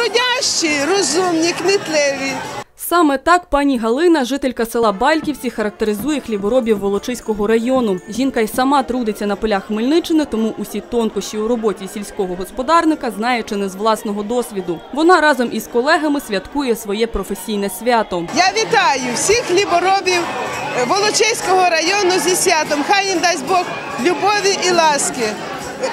трудящі, розумні, кмітливі. Саме так пані Галина, жителька села Бальківці, характеризує хліборобів Волочиського району. Жінка й сама трудиться на полях Хмельниччини, тому усі тонкощі у роботі сільського господарника знає чи не з власного досвіду. Вона разом із колегами святкує своє професійне свято. Я вітаю всіх хліборобів Волочиського району зі святом. Хай їм дасть Бог любові і ласки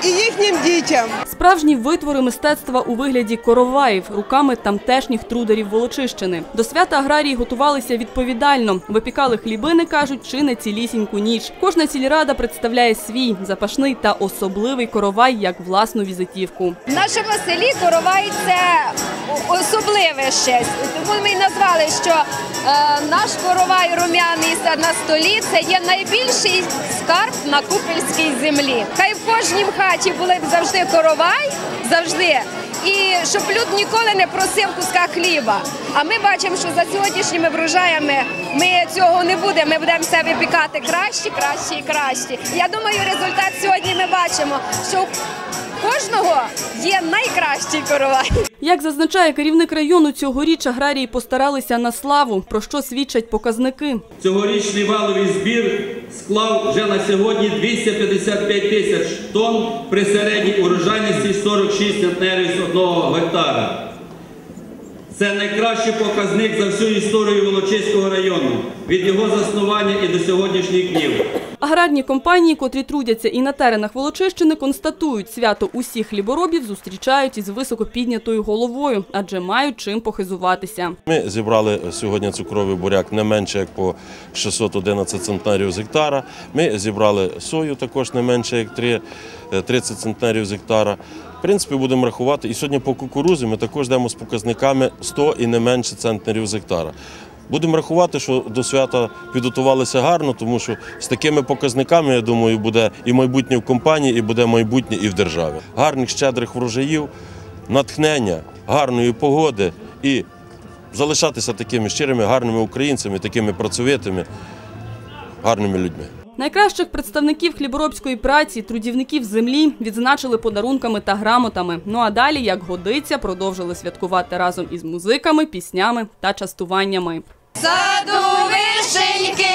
і їхнім дітям. Справжні витвори мистецтва у вигляді короваїв руками тамтешніх трудерів Волочищини. До свята аграрії готувалися відповідально. Випікали хлібини, кажуть, чи не цілісіньку ніч. Кожна сільрада представляє свій запашний та особливий коровай як власну візитівку. В нашому селі коровай це особливе щось. Тому ми й назвали, що е, наш коровай рум'яний на столі це є найбільший скарб на купельській землі. Хай в кожній хаті були б завжди коровай, завжди. І щоб люд ніколи не просив куска хліба. А ми бачимо, що за сьогоднішніми врожаями ми цього не будемо. Ми будемо все випікати краще, краще і краще. Я думаю, результат сьогодні ми бачимо, що кожного є найкращий коровай. Як зазначає керівник району, цьогоріч аграрії постаралися на славу, про що свідчать показники. Цьогорічний валовий збір склав вже на сьогодні 255 тисяч тонн при середній урожайності 46 центнерів з одного гектара. Це найкращий показник за всю історію Волочиського району від його заснування і до сьогоднішніх днів. Аграрні компанії, котрі трудяться і на теренах Волочищини, констатують, свято усіх хліборобів зустрічають із високо піднятою головою, адже мають чим похизуватися. Ми зібрали сьогодні цукровий буряк не менше як по 611 центнерів з гектара. Ми зібрали сою також не менше як 3, е, 30 центнерів з гектара. В принципі, будемо рахувати. І сьогодні по кукурузі ми також йдемо з показниками 100 і не менше центнерів з гектара. Будемо рахувати, що до свята підготувалися гарно, тому що з такими показниками, я думаю, буде і майбутнє в компанії, і буде майбутнє і в державі. Гарних щедрих врожаїв, натхнення, гарної погоди і залишатися такими щирими, гарними українцями, такими працьовитими, гарними людьми. Найкращих представників хліборобської праці, трудівників землі відзначили подарунками та грамотами. Ну а далі, як годиться, продовжили святкувати разом із музиками, піснями та частуваннями. Саду вишеньки